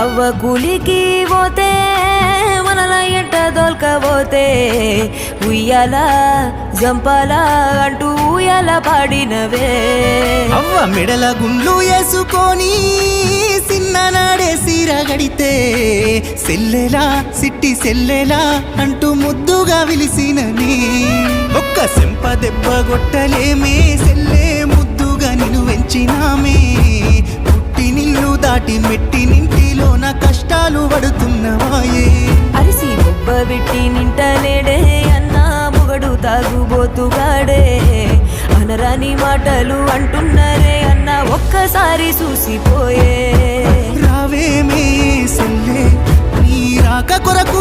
అవ్వ కూలికి పోతే మనల ఎంట దొల్కపోతే ఉయ్యాల జంపాల అంటూ ఉయ్యాల పాడినవే. అవ్వ మెడల గుండ్లు వేసుకొని సిన్ననాడే సిరగడితే సెల్లెలా సిట్టి సెల్లెలా అంటూ ముద్దుగా విలిసినని ఒక్క సెంప దెబ్బ కొట్టలేమే సెల్లే ముద్దుగా నిన్ను వెంచినామే. పుట్టి నిల్లు దాటి మెట్టి నింటి ಬಿಟ್ಟಿ ನಿಂಟ అన్నా ಅನ್ನ ಬುಗಡು తాగుబోతుగాడే. అనరాని మాటలు అంటున్నారే. అన్న ఒక్కసారి చూసిపోయే. రావేమే సెల్లే నీ రాక కొరకు